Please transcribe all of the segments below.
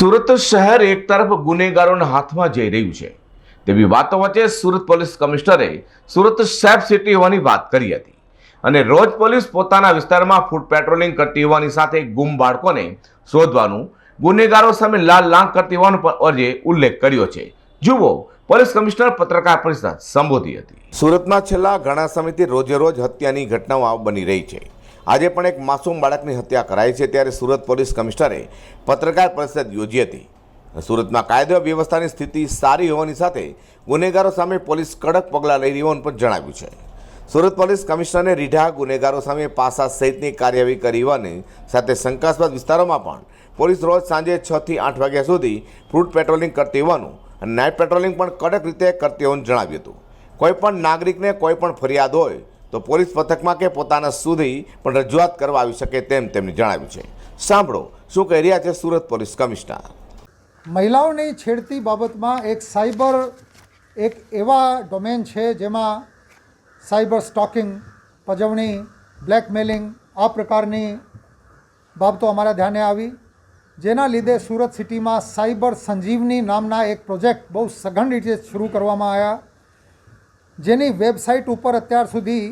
સુરત શહેર એક તરફ ગુનેગારોના હાથમાં જઈ રહ્યું છે. તેવી વાતો વચ્ચે સુરત પોલીસ કમિશનરે સુરત સેફ સિટી હોવાની વાત કરી હતી. અને રોજ પોલીસ પોતાના વિસ્તારમાં ફૂટ પેટ્રોલિંગ કરતી હોવાની સાથે ગુમ બાળકોને શોધવાનું, ગુનેગારો સામે લાલ લાંગ કરતી હોવાનો પણ અર્જે ઉલ્લેખ કર્યો છે. જુઓ, પોલીસ કમિશનર પત્રકાર પરિષદ સંબોધી હતી. સુરતમાં છેલ્લા ઘણા સમયથી રોજે રોજ હત્યાની ઘટનાઓ બની રહી છે. આજે પણ એક માસૂમ બાળકની હત્યા કરાઈ છે ત્યારે સુરત પોલીસ કમિશનરે પત્રકાર પરિષદ યોજી હતી. સુરતમાં કાયદો વ્યવસ્થાની સ્થિતિ સારી હોવાની સાથે ગુનેગારો સામે પોલીસ કડક પગલાં લઈ રહી હોવાનું પણ જણાવ્યું છે. સુરત પોલીસ કમિશનરે રીઢા ગુનેગારો સામે પાસા સહિતની કાર્યવાહી કરી હોવાની સાથે શંકાસ્પદ વિસ્તારોમાં પણ પોલીસ રોજ સાંજે છ થી આઠ વાગ્યા સુધી ફ્રૂટ પેટ્રોલિંગ કરતી હોવાનું અને નાઇટ પેટ્રોલિંગ પણ કડક રીતે કરતી હોવાનું જણાવ્યું હતું. કોઈપણ નાગરિકને કોઈપણ ફરિયાદ હોય તો પોલીસ પથકમાં કે પોતાના સુધી પણ રજૂઆત કરવા આવી શકે તેમ તેમણે જણાવ્યું છે. સાંભળો, શું કહી રહ્યા છે સુરત પોલીસ કમિશનર? મહિલાઓની છેડતી બાબતમાં એક સાયબર, એક એવા ડોમેન છે જેમાં સાયબર સ્ટોકિંગ, પજવણી, બ્લેકમેલિંગ આ પ્રકારની બાબતો અમારા ધ્યાને આવી. જેના લીધે સુરત સિટીમાં સાયબર સંજીવની નામના એક પ્રોજેક્ટ બહુ સઘન રીતે શરૂ કરવામાં આવ્યા. જેની વેબસાઇટ ઉપર અત્યાર સુધી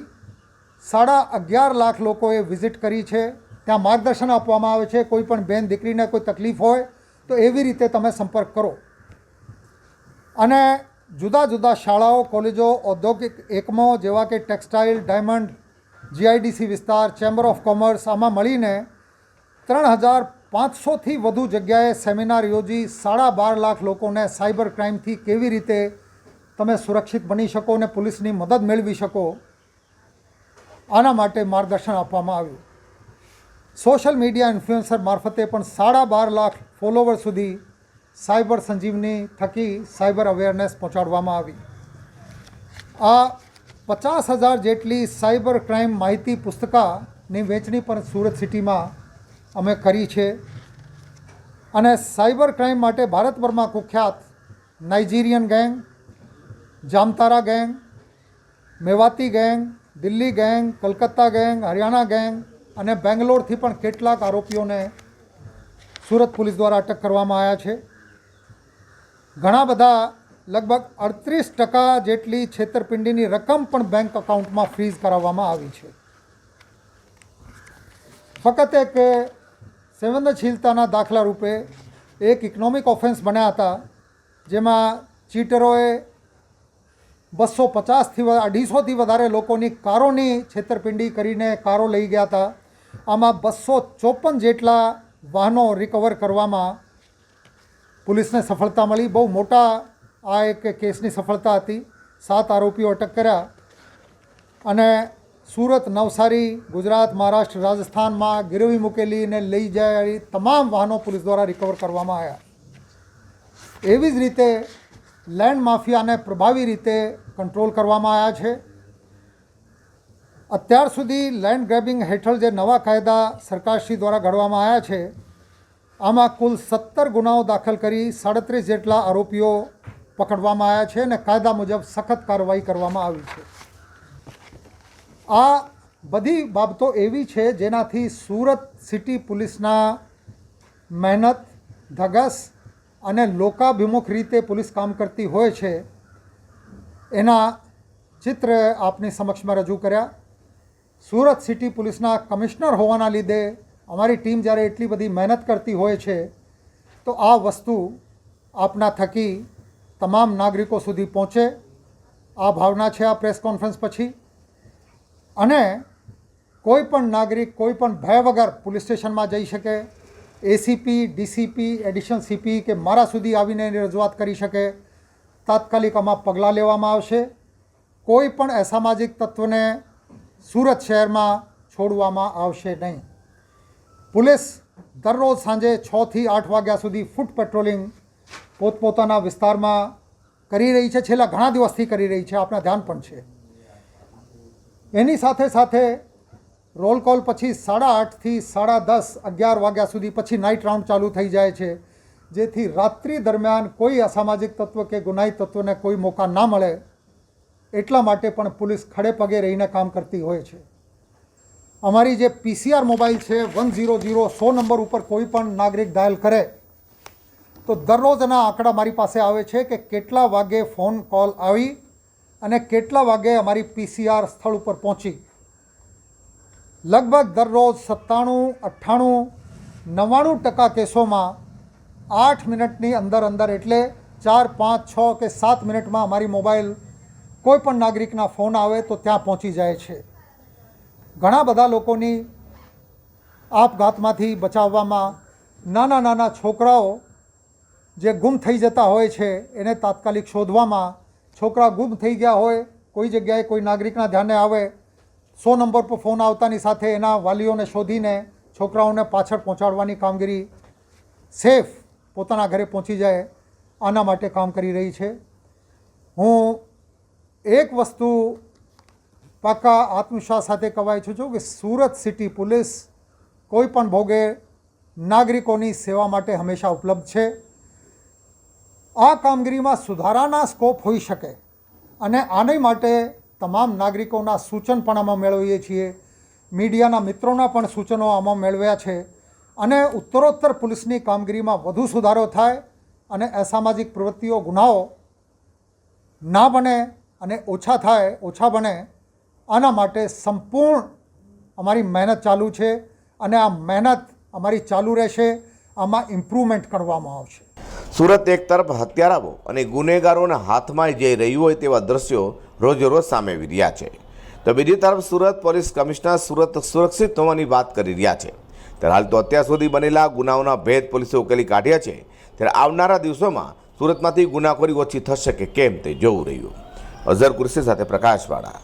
સાડા અગિયાર લાખ લોકોએ વિઝિટ કરી છે. ત્યાં માર્ગદર્શન આપવામાં આવે છે. કોઈ પણ બેન દીકરીને કોઈ તકલીફ હોય તો એવી રીતે તમે સંપર્ક કરો. અને જુદા જુદા શાળાઓ, કોલેજો, ઔદ્યોગિક એકમો જેવા કે ટેક્સટાઇલ, ડાયમંડ, જીઆઈડીસી વિસ્તાર, ચેમ્બર ઓફ કોમર્સ, આમાં મળીને ત્રણ હજાર પાંચસોથી વધુ જગ્યાએ સેમિનાર યોજી સાડા બાર લાખ લોકોને સાયબર ક્રાઇમથી કેવી રીતે તમે સુરક્ષિત બની શકો અને પોલીસની મદદ મેળવી શકો. આના માટે માર્ગદર્શન આપવામાં આવ્યું. સોશિયલ મીડિયા ઇન્ફ્લુએન્સર મારફતે પણ સાડા બાર લાખ ફોલોવર સુધી સાયબર સંજીવની થકી સાયબર અવેરનેસ પહોંચાડવામાં આવી. આ પચાસ હજાર જેટલી સાયબર ક્રાઇમ માહિતી પુસ્તકાની વેચણી પણ સુરત સિટીમાં અમે કરી છે. અને સાયબર ક્રાઇમ માટે ભારતભરમાં કુખ્યાત Nigerian gang Jamtara gang, Mewati gang, Delhi gang, Calcutta gang, Haryana gang અને બેંગ્લોરથી પણ કેટલાક આરોપીઓને સુરત પોલીસ દ્વારા અટક કરવામાં આવ્યા છે. ઘણા બધા લગભગ અડત્રીસ ટકા જેટલી છેતરપિંડીની રકમ પણ બેંક અકાઉન્ટમાં ફ્રીઝ કરાવવામાં આવી છે. ફક્ત એક સંવેદનશીલતાના દાખલા રૂપે એક ઇકોનોમિક ઓફેન્સ બન્યા હતા, જેમાં ચીટરોએ બસો પચાસથી અઢીસોથી વધારે લોકોની કારોની છેતરપિંડી કરીને કારો લઈ ગયા હતા. આમાં બસો ચોપન જેટલા વાહનો રિકવર કરવામાં પોલીસને સફળતા મળી. બહુ મોટા આ એક કેસની સફળતા હતી. સાત આરોપીઓ અટક કર્યા. અને સુરત, નવસારી, ગુજરાત, મહારાષ્ટ્ર, રાજસ્થાનમાં ગીરવી મૂકેલીને લઈ જાય તમામ વાહનો પોલીસ દ્વારા રિકવર કરવામાં આવ્યા. એવી જ રીતે લેન્ડ માફિયાને પ્રભાવી રીતે કંટ્રોલ કરવામાં આવ્યા છે. અત્યાર સુધી લેન્ડ ગ્રેબિંગ હેઠળ જે નવા કાયદા સરકારશ્રી દ્વારા ઘડવામાં આવ્યા છે, આમાં કુલ સત્તર ગુનાઓ દાખલ કરી સાડત્રીસ જેટલા આરોપીઓ પકડવામાં આવ્યા છે અને કાયદા મુજબ સખત કાર્યવાહી કરવામાં આવી છે. આ બધી બાબતો એવી છે જેનાથી સુરત સિટી પોલીસના મહેનત, ધગસ અને લોકાભિમુખ રીતે પોલીસ કામ કરતી હોય છે, એના ચિત્ર આપની સમક્ષમાં રજૂ કર્યા. સુરત સિટી પોલીસના કમિશનર હોવાના લીધે અમારી ટીમ જ્યારે એટલી બધી મહેનત કરતી હોય છે, તો આ વસ્તુ આપના થકી તમામ નાગરિકો સુધી પહોંચે. આ ભાવના છે આ પ્રેસ કોન્ફરન્સ પછી. અને કોઈ પણ નાગરિક કોઈ પણ ભય વગર પોલીસ સ્ટેશનમાં જઈ શકે એસીપી ડીસીપી એડિશન સીપી કે મારા સુધી આવીને એની રજૂઆત કરી શકે. તાત્કાલિક આમાં પગલાં લેવામાં આવશે. કોઈ પણ અસામાજિક તત્વને સુરત શહેરમાં છોડવામાં આવશે નહીં. પોલીસ દરરોજ સાંજે છથી આઠ વાગ્યા સુધી ફૂટ પેટ્રોલિંગ પોતપોતાના વિસ્તારમાં કરી રહી છે. છેલ્લા ઘણા દિવસથી કરી રહી છે. આપણા ધ્યાન પણ છે. એની સાથે સાથે રોલ કોલ પછી સાડા આઠથી સાડા દસ, અગિયાર વાગ્યા સુધી પછી નાઇટ રાઉન્ડ ચાલુ થઈ જાય છે. જેથી રાત્રિ દરમિયાન કોઈ અસામાજિક તત્વ કે ગુનાહી તત્વને કોઈ મોકા ના મળે, એટલા માટે પણ પોલીસ ખડે પગે રહીને કામ કરતી હોય છે. અમારી જે પીસીઆર મોબાઈલ છે, વન ઝીરો ઝીરો સો નંબર ઉપર કોઈ પણ નાગરિક ડાયલ કરે, તો દરરોજના આંકડા મારી પાસે આવે છે કે કેટલા વાગે ફોન કોલ આવી અને કેટલા વાગે અમારી પીસીઆર સ્થળ ઉપર પહોંચી. લગભગ દરરોજ સત્તાણું, અઠ્ઠાણું, નવ્વાણું ટકા કેસોમાં આઠ મિનિટની અંદર અંદર એટલે ચાર, પાંચ, છ કે સાત મિનિટમાં અમારી મોબાઈલ કોઈ પણ નાગરિકના ફોન આવે તો ત્યાં પહોંચી જાય છે. ઘણા બધા લોકોની આપઘાતમાંથી બચાવવામાં નાના નાના છોકરાઓ જે ગુમ થઈ જતા હોય છે એને તાત્કાલિક શોધવામાં છોકરા ગુમ થઈ ગયા હોય, કોઈ જગ્યાએ કોઈ નાગરિકના ધ્યાને આવે સો નંબર પર ફોન આવતાની સાથે એના વાલીઓને શોધીને છોકરાઓને પાછળ પહોંચાડવાની કામગીરી સેફ પોતાના ઘરે પહોંચી જાય આના માટે કામ કરી રહી છે. હું એક વસ્તુ પાકા આત્મવિશ્વાસ સાથે કહેવાય છું છું કે સુરત સિટી પોલીસ કોઈ પણ ભોગે નાગરિકોની સેવા માટે હંમેશા ઉપલબ્ધ છે. આ કામગીરીમાં સુધારાના સ્કોપ હોઈ શકે અને આને માટે તમામ નાગરિકોના સૂચન પણ આમાં મેળવીએ છીએ. મીડિયાના મિત્રોના પણ સૂચનો આમાં મેળવ્યા છે. અને ઉત્તરોત્તર પોલીસની કામગીરીમાં વધુ સુધારો થાય અને અસામાજિક પ્રવૃત્તિઓ ગુનાઓ ના બને અને ઓછા થાય, ઓછા બને, આના માટે સંપૂર્ણ અમારી મહેનત ચાલુ છે અને આ મહેનત અમારી ચાલુ રહેશે. આમાં ઇમ્પ્રુવમેન્ટ કરવામાં આવશે. સુરત એક તરફ હત્યારાઓ અને ગુનેગારોના હાથમાં જઈ રહ્યું હોય તેવા દ્રશ્યો રોજે રોજ સામે આવી રહ્યા છે. તો બીજી તરફ સુરત પોલીસ કમિશનર સુરત સુરક્ષિત હોવાની વાત કરી રહ્યા છે. ત્યારે હાલ તો અત્યાર સુધી બનેલા ગુનાઓના ભેદ પોલીસે ઉકેલી કાઢ્યા છે. ત્યારે આવનારા દિવસોમાં સુરતમાંથી ગુનાખોરી ઓછી થશે કે કેમ તે જોવું રહ્યું. અઝર કુર્સી સાથે પ્રકાશવાળા.